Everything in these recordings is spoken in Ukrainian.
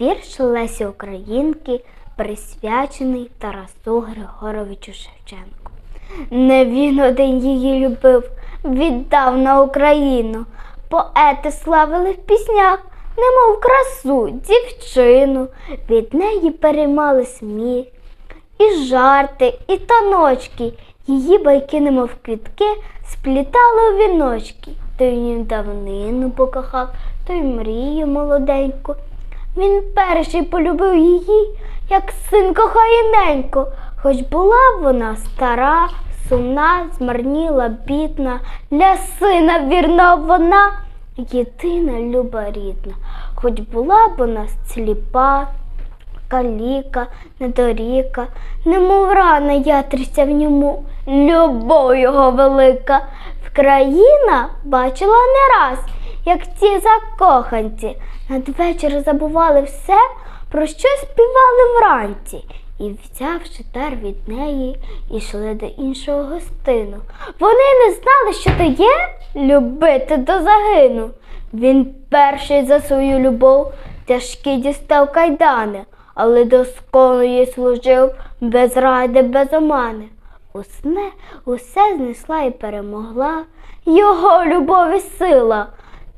Вірш Лесі Українки присвячений Тарасу Григоровичу Шевченку. Не він один її любив, віддав на Україну. Поети славили в піснях, немов красу, дівчину. Від неї переймали сміх, і жарти, і таночки. Її байки, немов квітки, сплітали у віночки. Той він давнину покохав, той мрію молоденьку. Він перший полюбив її, як син кохає неньку. Хоч була б вона стара, сумна, змарніла, бідна, для сина вірна вона, єдина люба рідна. Хоч була вона сліпа, каліка, недоріка, немов рана ятриця в ньому, любов його велика. В країна бачила не раз, як ті закоханці надвечір забували все, про що співали вранці. І, взявши дар від неї, ішли до іншого гостину. Вони не знали, що то є любити до загину. Він перший за свою любов тяжкі дістав кайдани, але доскону їй служив без ради, без омани. Усне, усе знесла і перемогла його любов і сила.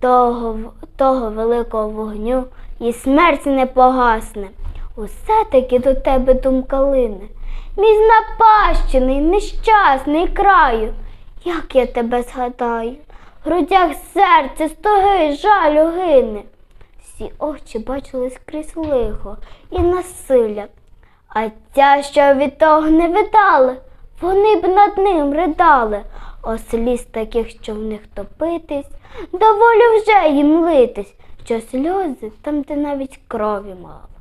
Того, того великого вогню і смерть не погасне. Усе таки до тебе думка лине. Мій знапащений, нещасний краю, як я тебе згадаю, в грудях серце стоги, жалю гине. Всі очі бачили скрізь лихо і насилля, а тя, що від того не видали, вони б над ним ридали. О сліз таких, що в них топитись, доволі вже їм литись, що сльози там, де навіть крові мало.